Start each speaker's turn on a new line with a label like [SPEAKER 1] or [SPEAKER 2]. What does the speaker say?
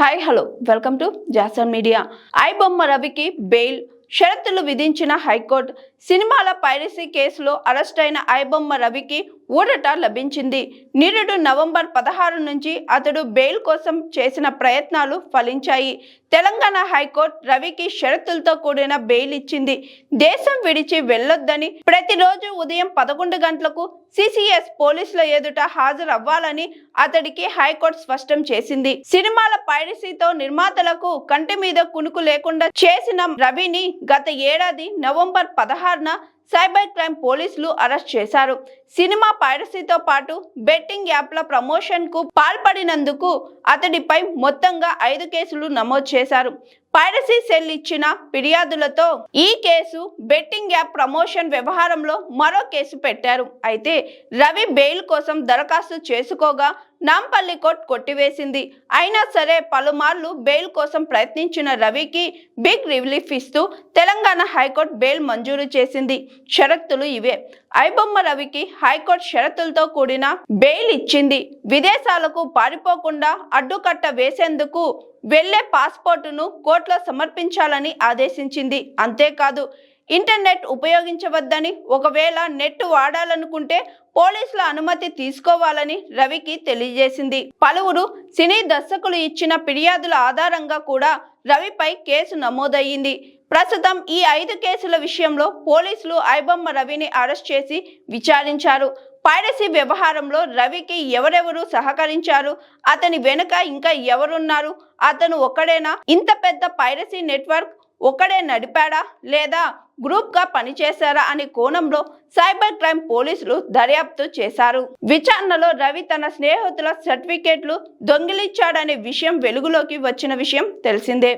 [SPEAKER 1] Hi hello welcome to Jason media iBomma రవికి bail. షరతులు విధించిన హైకోర్టు. సినిమాల పైరసీ కేసులో అరెస్ట్ అయిన ఐబొమ్మ రవికి ఊరట లభించింది. నిరుడు నవంబర్ పదహారు నుంచి అతడు బెయిల్ కోసం చేసిన ప్రయత్నాలు ఫలించాయి. తెలంగాణ హైకోర్టు రవికి షరతులతో కూడిన బెయిల్ ఇచ్చింది. దేశం విడిచి వెళ్ళొద్దని ప్రతిరోజు ఉదయం పదకొండు గంటలకు సిసిఎస్ పోలీసుల ఎదుట హాజరవ్వాలని అతడికి హైకోర్టు స్పష్టం చేసింది. సినిమాల పైరసీతో నిర్మాతలకు కంటి మీద కునుకు లేకుండా చేసిన రవిని గత ఏడాది నవంబర్ పదహారున సైబర్ క్రైమ్ పోలీసులు అరెస్ట్ చేశారు. సినిమా పైరసీతో పాటు బెట్టింగ్ యాప్ల ప్రమోషన్కు పాల్పడినందుకు అతడిపై మొత్తంగా ఐదు కేసులు నమోదు చేశారు. పైరసీ సెల్ ఇచ్చిన ఫిర్యాదులతో ఈ కేసు బెట్టింగ్ యాప్ ప్రమోషన్ వ్యవహారంలో మరో కేసు పెట్టారు. అయితే రవి బెయిల్ కోసం దరఖాస్తు చేసుకోగా నాంపల్లి కోర్టు కొట్టివేసింది. అయినా సరే పలుమార్లు బెయిల్ కోసం ప్రయత్నించిన రవికి బిగ్ రిలీఫ్ ఇస్తూ తెలంగాణ హైకోర్టు బెయిల్ మంజూరు చేసింది. షరతులు ఇవే. ఐబొమ్మ రవికి హైకోర్టు షరతులతో కూడిన బెయిల్ ఇచ్చింది. విదేశాలకు పారిపోకుండా అడ్డుకట్ట వేసేందుకు వెళ్ళే పాస్పోర్టును కోర్టులో సమర్పించాలని ఆదేశించింది. అంతేకాదు ఇంటర్నెట్ ఉపయోగించవద్దని ఒకవేళ నెట్ వాడాలనుకుంటే పోలీసుల అనుమతి తీసుకోవాలని రవికి తెలియజేసింది. పలువురు సినీ దర్శకులు ఇచ్చిన ఫిర్యాదుల ఆధారంగా కూడా రవిపై కేసు నమోదయ్యింది. ప్రస్తుతం ఈ ఐదు కేసుల విషయంలో పోలీసులు ఐబొమ్మ రవిని అరెస్ట్ చేసి విచారించారు. పైరసీ వ్యవహారంలో రవికి ఎవరెవరు సహకరించారు? అతని వెనుక ఇంకా ఎవరున్నారు? అతను ఒక్కడేనా? ఇంత పెద్ద పైరసీ నెట్వర్క్ ఒక్కడే నడిపాడా? లేదా గ్రూప్గా పనిచేశారా అనే కోణంలో సైబర్ క్రైమ్ పోలీసులు దర్యాప్తు చేశారు. విచారణలో రవి తన స్నేహితుల సర్టిఫికేట్లు దొంగిలించాడనే విషయం వెలుగులోకి వచ్చిన విషయం తెలిసిందే.